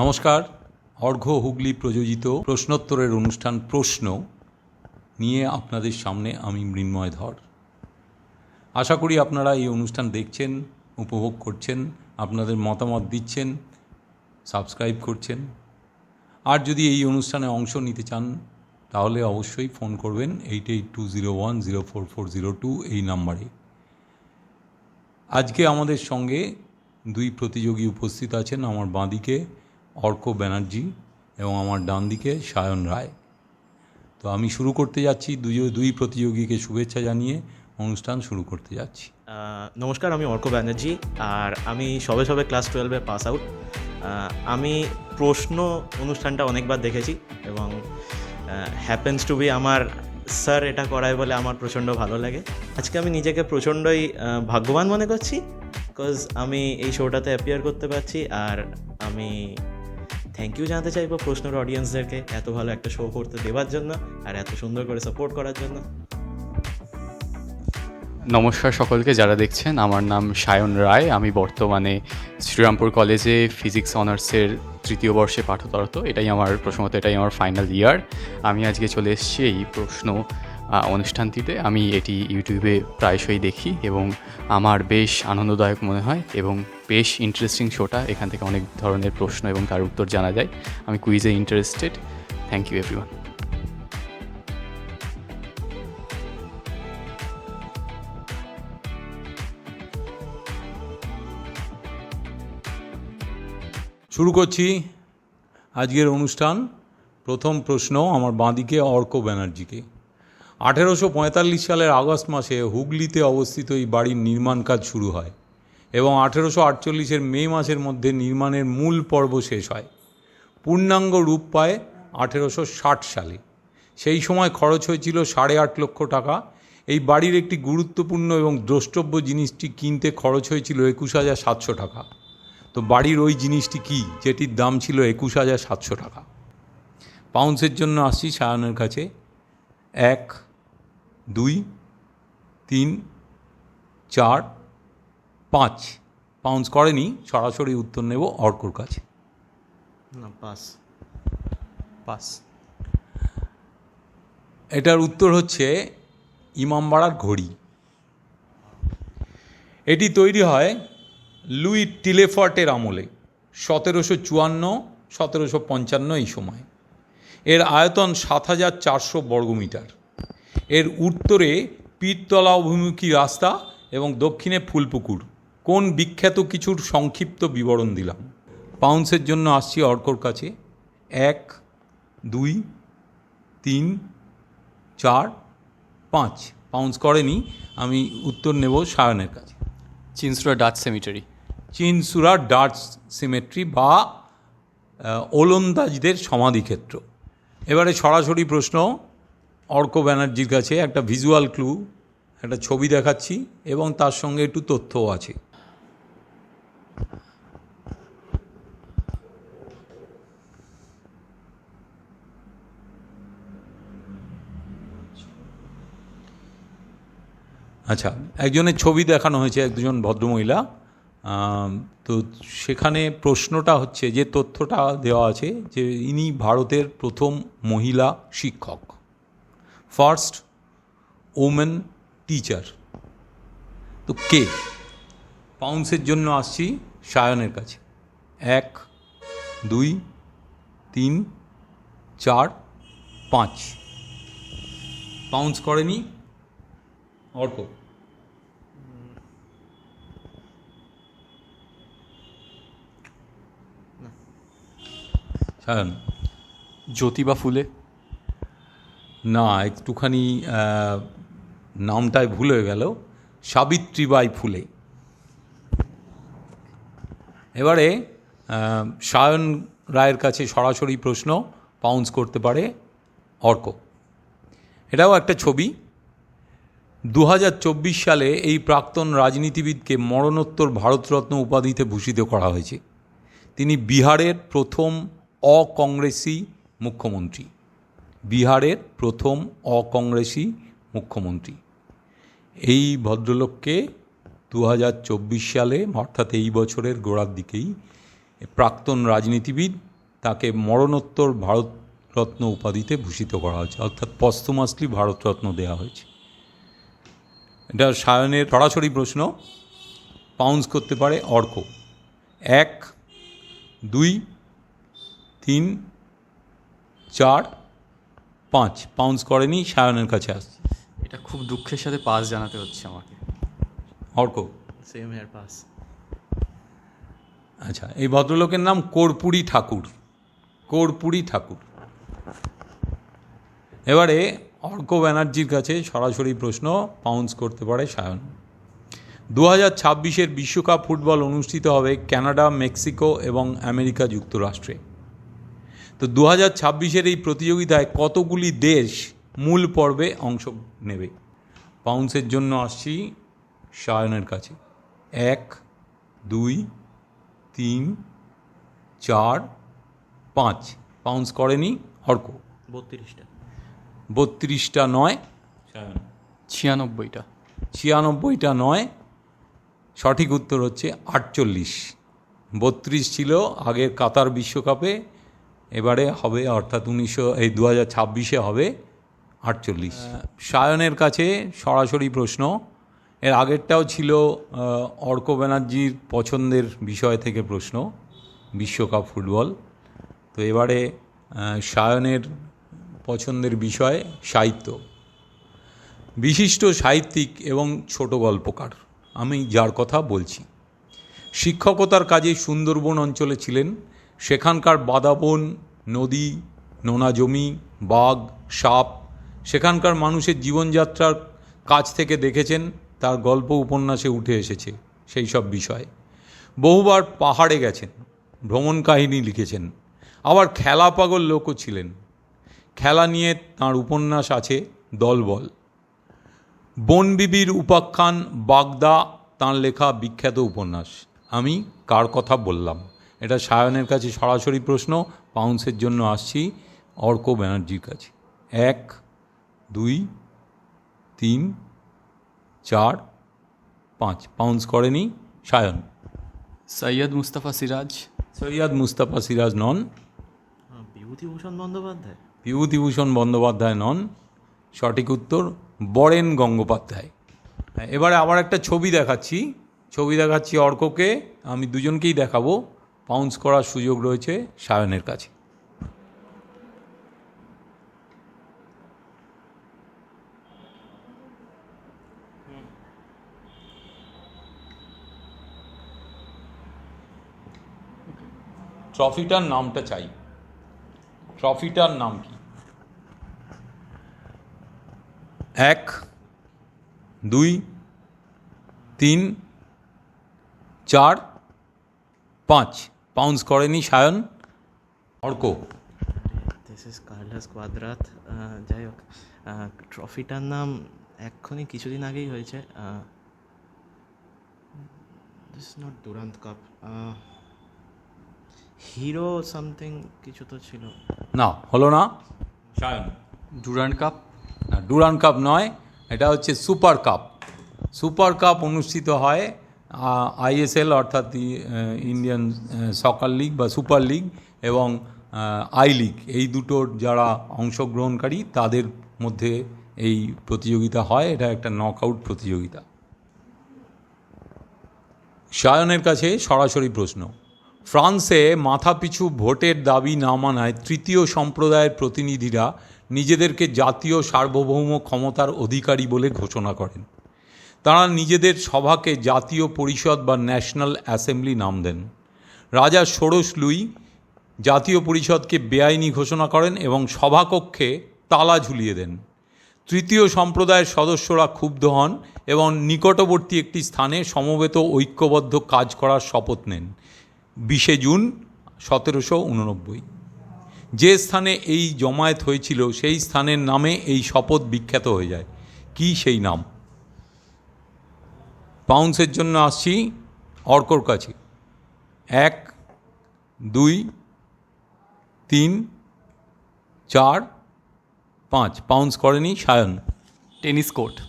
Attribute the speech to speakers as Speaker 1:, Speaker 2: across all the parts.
Speaker 1: নমস্কার, অর্ঘ্য হুগলি প্রযোজিত প্রশ্নোত্তরের অনুষ্ঠান প্রশ্ন নিয়ে আপনাদের সামনে আমি মৃন্ময় ধর। আশা করি আপনারা এই অনুষ্ঠান দেখছেন, উপভোগ করছেন, আপনাদের মতামত দিচ্ছেন, সাবস্ক্রাইব করছেন। আর যদি এই অনুষ্ঠানে অংশ নিতে চান, তাহলে অবশ্যই ফোন করবেন eight eight two zero one zero four four zero two এই নাম্বারে। আজকে আমাদের সঙ্গে দুই প্রতিযোগী উপস্থিত আছেন আমার বাঁদিকে অর্ক ব্যানার্জি এবং আমার ডান দিকে সায়ন রায়। তো আমি শুরু করতে যাচ্ছি দুই দুই প্রতিযোগীকে শুভেচ্ছা জানিয়ে অনুষ্ঠান শুরু করতে যাচ্ছি।
Speaker 2: নমস্কার, আমি অর্ক ব্যানার্জি আর আমি সবে সবে ক্লাস টুয়েলভে পাস আউট। আমি প্রশ্ন অনুষ্ঠানটা অনেকবার দেখেছি এবং হ্যাপেন্স টু বি আমার স্যার এটা করায় বলে আমার প্রচণ্ড ভালো লাগে। আজকে আমি নিজেকে প্রচণ্ডই ভাগ্যবান মনে করছি বিকজ আমি এই শোটাতে অ্যাপিয়ার করতে পারছি আর আমি থ্যাংক ইউ জানাতে চাইব প্রশ্নের অডিয়েন্সদেরকে এত ভালো একটা শো করতে দেওয়ার জন্য আর এত সুন্দর করে সাপোর্ট করার জন্য।
Speaker 3: নমস্কার সকলকে, যারা দেখছেন, আমার নাম সায়ন রায়। আমি বর্তমানে শ্রীরামপুর কলেজে ফিজিক্স অনার্সের তৃতীয় বর্ষে পাঠরত এটাই আমার প্রথমত, এটাই আমার ফাইনাল ইয়ার আমি আজকে চলে এসেছি এই প্রশ্ন অনুষ্ঠানটিতে। আমি এটি ইউটিউবে প্রায়শই দেখি এবং আমার বেশ আনন্দদায়ক মনে হয় এবং বেশ ইন্টারেস্টিং শোটা এখান থেকে অনেক ধরনের প্রশ্ন এবং তার উত্তর জানা যায়। আমি কুইজে ইন্টারেস্টেড থ্যাংক ইউ এভরিওয়ান
Speaker 1: শুরু করছি আজকের অনুষ্ঠান। প্রথম প্রশ্ন আমার বাঁদিকে অর্ক ব্যানার্জিকে। আঠেরোশো পঁয়তাল্লিশ সালের আগস্ট মাসে হুগলিতে অবস্থিত এই বাড়ির নির্মাণ কাজ শুরু হয়। এবং আঠেরোশো আটচল্লিশের মে মাসের মধ্যে নির্মাণের মূল পর্ব শেষ হয়। পূর্ণাঙ্গ রূপ পায় আঠেরোশো ষাট সালে। সেই সময় খরচ হয়েছিল সাড়ে আট লক্ষ টাকা। এই বাড়ির একটি গুরুত্বপূর্ণ এবং দ্রষ্টব্য জিনিসটি কিনতে খরচ হয়েছিল একুশ হাজার সাতশো টাকা। তো বাড়ির ওই জিনিসটি কি? যেটির দাম ছিল একুশ হাজার সাতশো টাকা। পাউন্সের জন্য আসছি সায়নের কাছে। এক, দুই, তিন, চার পাঁচ পাউন্স করেনি সরাসরি উত্তর নেব অর্কর কাছে।
Speaker 2: না পাস
Speaker 3: পাস
Speaker 1: এটার উত্তর হচ্ছে ইমামবাড়ার ঘড়ি। এটি তৈরি হয় লুই টিলেফর্টের আমলে সতেরোশো চুয়ান্ন সতেরোশো পঞ্চান্ন এই সময়। এর আয়তন সাত হাজার চারশো বর্গমিটার। এর উত্তরে পীরতলা অভিমুখী রাস্তা এবং দক্ষিণে ফুলপুকুর। কোন বিখ্যাত কিছুর সংক্ষিপ্ত বিবরণ দিলাম? পাউন্সের জন্য আসছি অর্কর কাছে। এক দুই তিন চার পাঁচ। পাউন্স করেনি আমি উত্তর নেব সায়নের কাছে।
Speaker 3: Chinsurah Dutch cemetery.
Speaker 1: Chinsurah Dutch cemetery বা ওলন্দাজদের সমাধিক্ষেত্র। এবারে সরাসরি প্রশ্ন অর্ক ব্যানার্জির কাছে একটা ভিজুয়াল ক্লু একটা ছবি দেখাচ্ছি এবং তার সঙ্গে একটু তথ্যও আছে। আচ্ছা একজনের ছবি দেখানো হয়েছে, একজন ভদ্রমহিলা তো সেখানে প্রশ্নটা হচ্ছে যে তথ্যটা দেওয়া আছে যে ইনি ভারতের প্রথম মহিলা শিক্ষক ফার্স্ট ওমেন টিচার তো কে? পাউন্সের জন্য আসছি সায়নের কাছে। এক, দুই, তিন, চার, পাঁচ। পাউন্স করেনি, অর্ক। সায়ন।
Speaker 3: জ্যোতিবা ফুলে?
Speaker 1: না একটুখানি নামটায় ভুল হয়ে গেল। সাবিত্রীবাই ফুলে। এবারে সায়ন রায়ের কাছে সরাসরি প্রশ্ন পাউন্স করতে পারে অর্ক। এটাও একটা ছবি। দু হাজার চব্বিশ সালে এই প্রাক্তন রাজনীতিবিদকে মরণোত্তর ভারতরত্ন উপাধিতে ভূষিত করা হয়েছে। তিনি বিহারের প্রথম অকংগ্রেসি মুখ্যমন্ত্রী। বিহারের প্রথম অকংগ্রেসি মুখ্যমন্ত্রী। এই ভদ্রলোককে দু হাজার চব্বিশ সালে, অর্থাৎ এই বছরের গোড়ার দিকেই, প্রাক্তন রাজনীতিবিদ, তাকে মরণোত্তর ভারতরত্ন উপাধিতে ভূষিত করা হয়েছে, অর্থাৎ পস্তমাসলি ভারতরত্ন দেওয়া হয়েছে। এটা সায়নের সরাসরি প্রশ্ন পাউন্স করতে পারে অর্ক। এক, দুই তিন চার পাঁচ। পাউন্স করেনি সায়নের কাছে আসছে।
Speaker 3: এটা খুব দুঃখের সাথে পাস জানাতে হচ্ছে আমাকে।
Speaker 1: অর্ক?
Speaker 2: সেম হেয়ার পাস
Speaker 1: আচ্ছা এই ভদ্রলোকের নাম কর্পূরী ঠাকুর। কর্পূরী ঠাকুর। এবারে অর্ক ব্যানার্জির কাছে সরাসরি প্রশ্ন পাউন্স করতে পারে সায়ন। দু হাজার ছাব্বিশের বিশ্বকাপ ফুটবল অনুষ্ঠিত হবে কানাডা মেক্সিকো এবং আমেরিকা যুক্তরাষ্ট্রে। তো দু হাজার ছাব্বিশের এই প্রতিযোগিতায় কতগুলি দেশ মূল পর্বে অংশ নেবে? পাউন্সের জন্য আসছি সায়নের কাছে। এক দুই তিন চার পাঁচ। পাউন্স করেনি অর্ক।
Speaker 2: বত্রিশটা।
Speaker 1: বত্রিশটা নয়
Speaker 3: ছিয়ানব্বইটা।
Speaker 1: ছিয়ানব্বইটা নয়। সঠিক উত্তর হচ্ছে আটচল্লিশ। বত্রিশ ছিল আগের কাতার বিশ্বকাপে। এবারে হবে, অর্থাৎ উনিশশো, এই দু হাজার ছাব্বিশে হবে আটচল্লিশ। সায়নের কাছে সরাসরি প্রশ্ন, এর আগেরটাও ছিল অর্ক ব্যানার্জির পছন্দের বিষয় থেকে প্রশ্ন, বিশ্বকাপ ফুটবল। তো এবারে সায়নের পছন্দের বিষয় সাহিত্য। বিশিষ্ট সাহিত্যিক এবং ছোট গল্পকার, আমি যার কথা বলছি। শিক্ষকতার কাজে সুন্দরবন অঞ্চলে ছিলেন সেখানকার বাদাবন, নদী নোনা জমি বাঘ, সাপ, সেখানকার মানুষের জীবনযাত্রার কাছ থেকে দেখেছেন, তার গল্প উপন্যাসে উঠে এসেছে সেই সব বিষয়। বহুবার পাহাড়ে গেছেন, ভ্রমণ কাহিনী লিখেছেন, আবার খেলা পাগল লোকও ছিলেন। খেলা নিয়ে তাঁর উপন্যাস আছে দলবল। বনবিবির উপাখ্যান বাগদা, তাঁর লেখা বিখ্যাত উপন্যাস। আমি কার কথা বললাম? এটা সায়নের কাছে সরাসরি প্রশ্ন পাউন্সের জন্য আসছি অর্ক ব্যানার্জির কাছে। এক দুই তিন চার পাঁচ। পাউন্স করেনি সায়ন।
Speaker 3: সৈয়দ মুস্তাফা সিরাজ।
Speaker 1: সৈয়দ মুস্তাফা সিরাজ নন।
Speaker 2: বিভূতিভূষণ বন্দ্যোপাধ্যায়।
Speaker 1: বিভূতিভূষণ বন্দ্যোপাধ্যায় নন। সঠিক উত্তর বরেন গঙ্গোপাধ্যায়। হ্যাঁ, এবারে আবার একটা ছবি দেখাচ্ছি। ছবি দেখাচ্ছি অর্ককে। আমি দুজনকেই দেখাবো। পাউন্স করার সুযোগ রয়েছে সায়নের কাছে। ট্রফিটার নামটা চাই। ট্রফিটার নাম কি? এক, দুই, তিন, চার, পাঁচ। পাউন্স করেনি Sayan. Arka.
Speaker 2: This is Carlos Quadrat যাই হোক ট্রফিটার নাম এক্ষুনি কিছুদিন আগেই হয়েছে। This not Durand cup hero something কিছু তো ছিল।
Speaker 1: না হলো না সায়ন।
Speaker 3: ডুরান্ড কাপ
Speaker 1: না ডুরান কাপ নয় এটা হচ্ছে সুপার কাপ সুপার কাপ অনুষ্ঠিত হয় আইএসএল অর্থাৎ ইন্ডিয়ান সকার লিগ বা সুপার লিগ এবং আই লিগ, এই দুটোর যারা অংশগ্রহণকারী তাদের মধ্যে এই প্রতিযোগিতা হয়। এটা একটা নকআউট প্রতিযোগিতা। সায়নের কাছে সরাসরি প্রশ্ন, ফ্রান্সে মাথাপিছু ভোটের দাবি না মানায় তৃতীয় সম্প্রদায়ের প্রতিনিধিরা নিজেদেরকে জাতীয় সার্বভৌম ক্ষমতার অধিকারী বলে ঘোষণা করেন। তারা নিজেদের সভাকে জাতীয় পরিষদ বা ন্যাশনাল অ্যাসেম্বলি নাম দেন। রাজা ষোড়শ লুই জাতীয় পরিষদকে বেআইনি ঘোষণা করেন এবং সভাকক্ষে তালা ঝুলিয়ে দেন। তৃতীয় সম্প্রদায়ের সদস্যরা ক্ষুব্ধ হন এবং নিকটবর্তী একটি স্থানে সমবেত ঐক্যবদ্ধ কাজ করার শপথ নেন। বিশে জুন সতেরোশো উননব্বই। যে স্থানে এই জমায়েত হয়েছিল, সেই স্থানের নামে এই শপথ বিখ্যাত হয়ে যায়। কি সেই নাম? পাউন্সের জন্য আসছি অর্কর কাছে। এক দুই তিন চার পাঁচ। পাউন্স করেনি Sayan.
Speaker 3: Tennis court.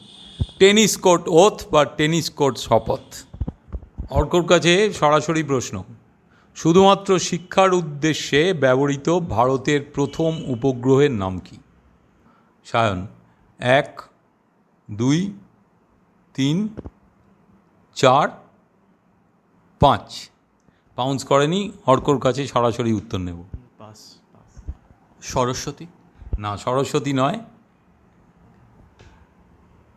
Speaker 1: Tennis court oath বা টেনিস কোর্ট শপথ? অর্কর কাছে সরাসরি প্রশ্ন। শুধুমাত্র শিক্ষার উদ্দেশ্যে ব্যবহৃত ভারতের প্রথম উপগ্রহের নাম কি? সায়ন। এক দুই তিন চার পাঁচ। পাউন্স করেনি অর্কর কাছে সরাসরি উত্তর নেব।
Speaker 2: পাস
Speaker 3: সরস্বতী?
Speaker 1: না সরস্বতী নয়।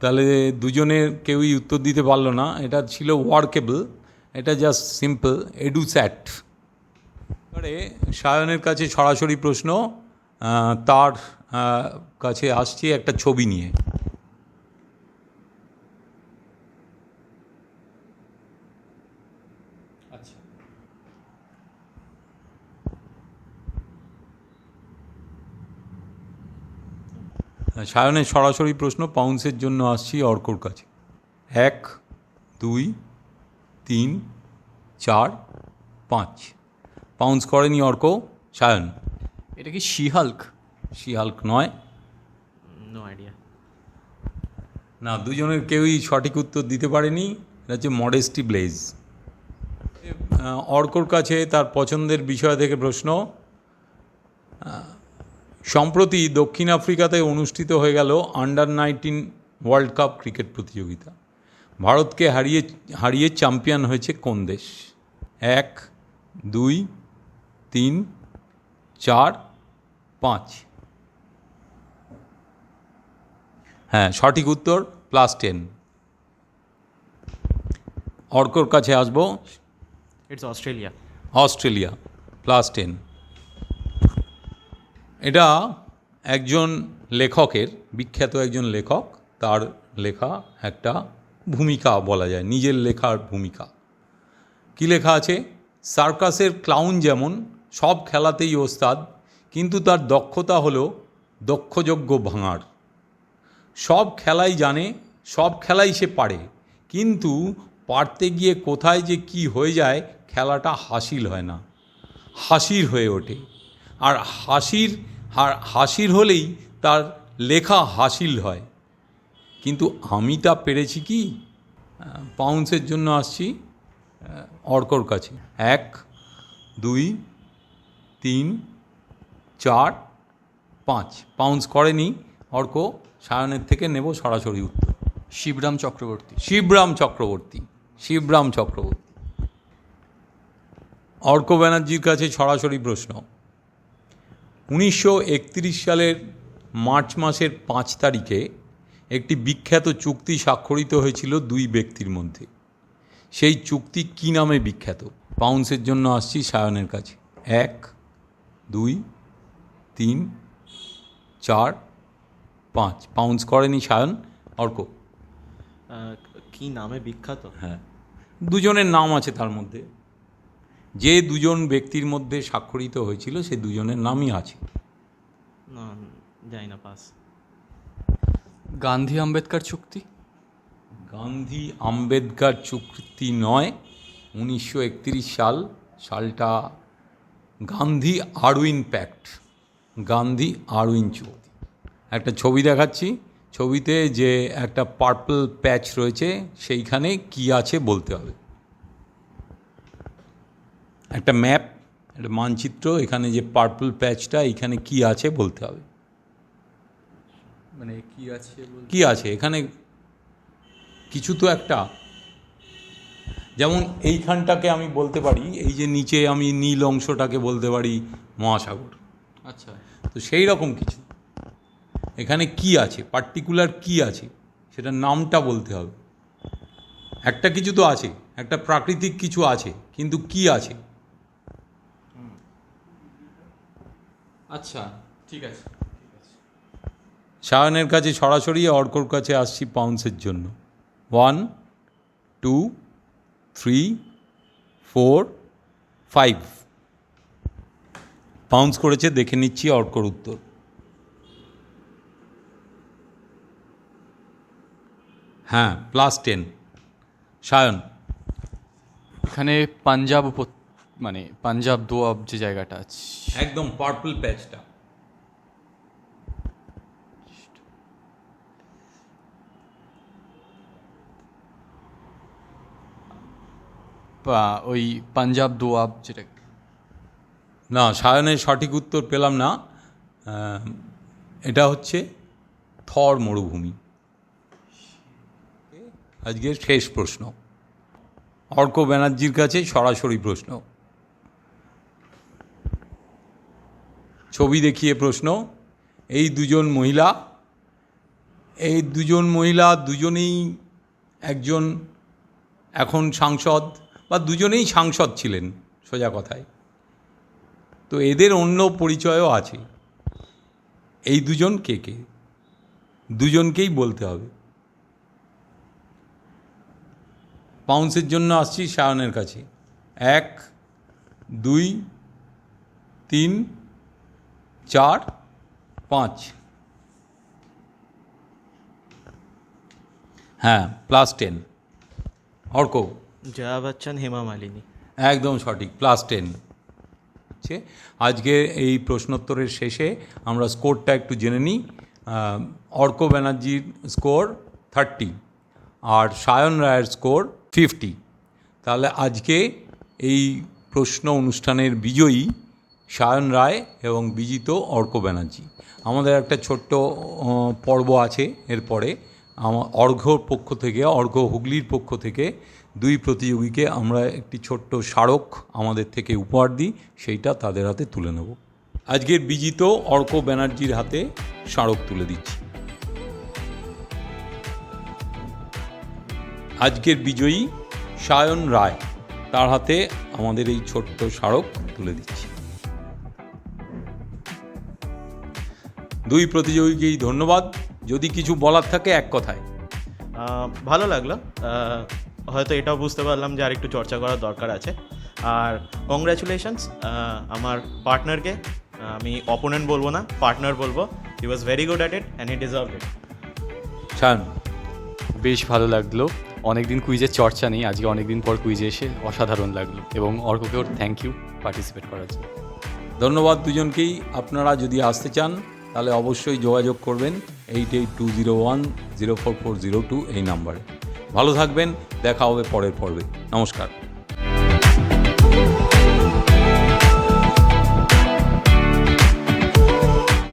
Speaker 1: তাহলে দুজনের কেউই উত্তর দিতে পারল না। এটা ছিল ওয়ার্কেবল এটা জাস্ট সিম্পল এডুস্যাট এবারে সায়নের কাছে সরাসরি প্রশ্ন তার কাছে আসছে একটা ছবি নিয়ে
Speaker 3: আচ্ছা
Speaker 1: সায়নের সরাসরি প্রশ্ন পাউন্সের জন্য আসছি অর্কর কাছে। এক দুই তিন চার পাঁচ। পাউন্স করেনি অর্ক সায়ন?
Speaker 3: এটা কি শিহাল্ক
Speaker 1: শিহাল্ক নয়।
Speaker 2: নো আইডিয়া
Speaker 1: না দুজনের কেউই সঠিক উত্তর দিতে পারেনি। এটা হচ্ছে মডেস্টি ব্লেজ অর্কর কাছে তার পছন্দের বিষয় থেকে প্রশ্ন। সম্প্রতি দক্ষিণ আফ্রিকাতে অনুষ্ঠিত হয়ে গেল under nineteen world cup cricket প্রতিযোগিতা। ভারতকে হারিয়ে হারিয়ে চ্যাম্পিয়ন হয়েছে কোন দেশ? এক দুই তিন চার পাঁচ। হ্যাঁ সঠিক উত্তর প্লাস টেন অর্কর কাছে আসব।
Speaker 2: It's Australia
Speaker 1: Australia plus ten এটা একজন লেখকের, বিখ্যাত একজন লেখক, তার লেখা একটা ভূমিকা বলা যায়, নিজের লেখার ভূমিকা। কি লেখা আছে? সার্কাসের ক্লাউন যেমন, সব খেলাতেই ওস্তাদ, কিন্তু তার দক্ষতা হলো দক্ষযজ্ঞ ভাঙার। সব খেলাই জানে, সব খেলাই সে পারে, কিন্তু পারতে গিয়ে কোথায় যে কি হয়ে যায়, খেলাটা হাসিল হয় না। হাসির হয়ে ওঠে। আর হাসির হাসির হলেই তার লেখা হাসিল হয়। কিন্তু আমি তা পেরেছি কি? পাউন্সের জন্য আসছি অর্কর কাছে। এক দুই তিন চার পাঁচ। পাউন্স করেনি অর্ক সায়নের থেকে নেব সরাসরি উত্তর।
Speaker 3: শিবরাম চক্রবর্তী।
Speaker 1: শিবরাম চক্রবর্তী শিবরাম চক্রবর্তী। অর্ক ব্যানার্জির কাছে সরাসরি প্রশ্ন। উনিশশো একত্রিশ সালের মার্চ মাসের পাঁচ তারিখে একটি বিখ্যাত চুক্তি স্বাক্ষরিত হয়েছিল দুই ব্যক্তির মধ্যে। সেই চুক্তি কী নামে বিখ্যাত? পাউন্সের জন্য আসছি সায়নের কাছে। এক দুই তিন চার পাঁচ। পাউন্স করেনি সায়ন। অর্ক?
Speaker 2: কি নামে বিখ্যাত?
Speaker 1: হ্যাঁ। দুজনের নাম আছে তার মধ্যে। যে দুজন ব্যক্তির মধ্যে স্বাক্ষরিত হয়েছিল সে দুজনের নামই আছে।
Speaker 2: না না পাস।
Speaker 3: গান্ধী আম্বেদকার চুক্তি?
Speaker 1: গান্ধী আম্বেদকার চুক্তি নয় উনিশশো একত্রিশ সাল সালটা Gandhi Irwin pact Gandhi Irwin চুক্তি। একটা ছবি দেখাচ্ছি ছবিতে যে একটা পার্পল প্যাচ রয়েছে সেইখানে কি আছে বলতে হবে। একটা ম্যাপ একটা মানচিত্র এখানে যে পার্পল প্যাচটা এখানে কি আছে বলতে হবে।
Speaker 3: মানে কি আছে
Speaker 1: কি আছে? এখানে কিছু তো একটা। যেমন এইখানটাকে আমি বলতে পারি এই যে নিচে আমি নীল অংশটাকে বলতে পারি মহাসাগর।
Speaker 3: আচ্ছা।
Speaker 1: তো সেই রকম কিছু। এখানে কি আছে? পার্টিকুলার কি আছে? সেটা নামটা বলতে হবে। একটা কিছু তো আছে একটা প্রাকৃতিক কিছু আছে কিন্তু কি আছে?
Speaker 3: আচ্ছা ঠিক আছে।
Speaker 1: সায়নের কাছে সরাসরি অর্কর কাছে আসছি পাউন্সের জন্য। One two three four five pounce করেছে দেখে নিচ্ছি অর্কর উত্তর। হ্যাঁ প্লাস টেন সায়ন
Speaker 3: এখানে পাঞ্জাব উপ মানে পাঞ্জাব দোয়াব যে জায়গাটা আছে।
Speaker 1: একদম পার্পল প্যাচটা
Speaker 3: ওই পাঞ্জাব দোয়াব যেটা
Speaker 1: না সায়নের সঠিক উত্তর পেলাম না। এটা হচ্ছে থর মরুভূমি। আজকের শেষ প্রশ্ন। অর্ক ব্যানার্জির কাছে সরাসরি প্রশ্ন। ছবি দেখিয়ে প্রশ্ন, এই দুজন মহিলা, এই দুজন মহিলা দুজনেই একজন এখন সাংসদ, বা দুজনেই সাংসদ ছিলেন, সোজা কথায়। তো এদের অন্য পরিচয়ও আছে। এই দুজন কে কে? দুজনকেই বলতে হবে। পাউন্সের জন্য আসছি সায়নের কাছে। এক, দুই, তিন চার পাঁচ। হ্যাঁ প্লাস টেন অর্ক।
Speaker 2: জয়া বচ্চন হেমা মালিনী।
Speaker 1: একদম সঠিক প্লাস টেন হচ্ছে আজকে এই প্রশ্নোত্তরের শেষে আমরা স্কোরটা একটু জেনে নিই। অর্ক ব্যানার্জির স্কোর থার্টি আর সায়ন রায়ের স্কোর ফিফটি তাহলে আজকে এই প্রশ্ন অনুষ্ঠানের বিজয়ী সায়ন রায় এবং বিজিত অর্ক ব্যানার্জি। আমাদের একটা ছোট্ট পর্ব আছে এরপরে। আমার অর্ঘ্যর পক্ষ থেকে অর্ঘ্য হুগলির পক্ষ থেকে দুই প্রতিযোগীকে আমরা একটি ছোট্ট স্মারক আমাদের থেকে উপহার দিই, সেইটা তাদের হাতে তুলে নেব। আজকের বিজিত অর্ক ব্যানার্জির হাতে স্মারক তুলে দিচ্ছি। আজকের বিজয়ী সায়ন রায়, তার হাতে আমাদের এই ছোট্ট স্মারক তুলে দিচ্ছি। দুই প্রতিযোগীকেই ধন্যবাদ। যদি কিছু বলার থাকে এক কথায়।
Speaker 2: ভালো লাগল। হয়তো এটাও বুঝতে পারলাম যে আর একটু চর্চা করার দরকার আছে। আর কংগ্র্যাচুলেশনস আমার পার্টনারকে আমি অপোনেন্ট বলব না পার্টনার বলব। He was very good at it and he deserve it
Speaker 1: Sayan
Speaker 3: বেশ ভালো লাগল। অনেকদিন কুইজের চর্চা নেই আজকে অনেকদিন পর কুইজে এসে অসাধারণ লাগল। এবং অর্ককেও থ্যাংক ইউ পার্টিসিপেট করার জন্য।
Speaker 1: ধন্যবাদ দুজনকেই। আপনারা যদি আসতে চান তাহলে অবশ্যই যোগাযোগ করবেন eight eight two zero one zero four four zero two এই নাম্বারে। ভালো থাকবেন, দেখা হবে পরের পর্বে। নমস্কার।